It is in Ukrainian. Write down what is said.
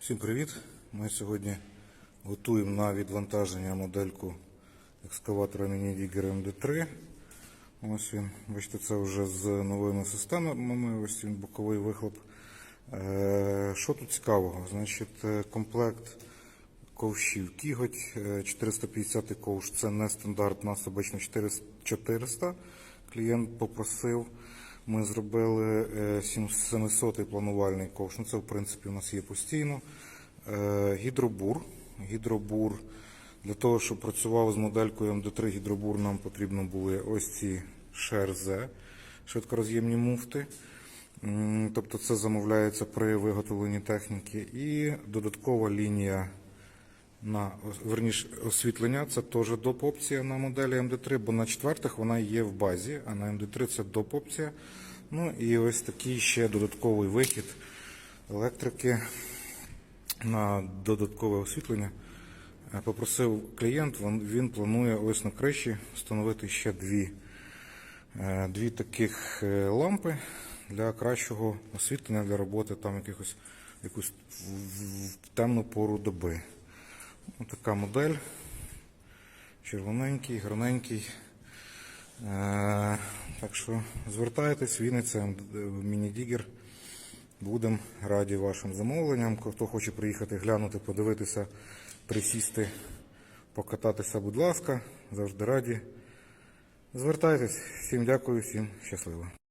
Всім привіт! Ми сьогодні готуємо на відвантаження модельку екскаватора Міні-Дігер МД3. Ось він, бачите, це вже з новими системами, ось він боковий вихлоп. Е, Що тут цікавого? Значить, е, комплект ковшів Кіготь е, 450 ковш. Це не стандарт, у нас обично 400. Клієнт попросив. Ми зробили 700-й планувальний ковш. Ну, це, в принципі, у нас є постійно. Е, Гідробур. Гідробур. Для того, щоб працював з моделькою МД3 гідробур, нам потрібно були ось ці ШРЗ, швидкороз'ємні муфти. Тобто це замовляється при виготовленні техніки. І додаткова лінія на верніше освітлення. Це теж доп опція на моделі МД3, бо на четвертих вона є в базі, а на МД3 це доп опція. Ну і ось такий ще додатковий вихід електрики на додаткове освітлення. Е, Попросив клієнт, він, планує ось на криші встановити ще дві, е, дві таких е, лампи для кращого освітлення для роботи там якихось якусь в темну пору доби. Ось така модель. Червоненький, гарненький. Е, так що звертайтесь, Вінниця, міні-дігер. Будемо раді вашим замовленням. Хто хоче приїхати глянути, подивитися, присісти, покататися, будь ласка, завжди раді. Звертайтесь. Всім дякую, всім щасливо.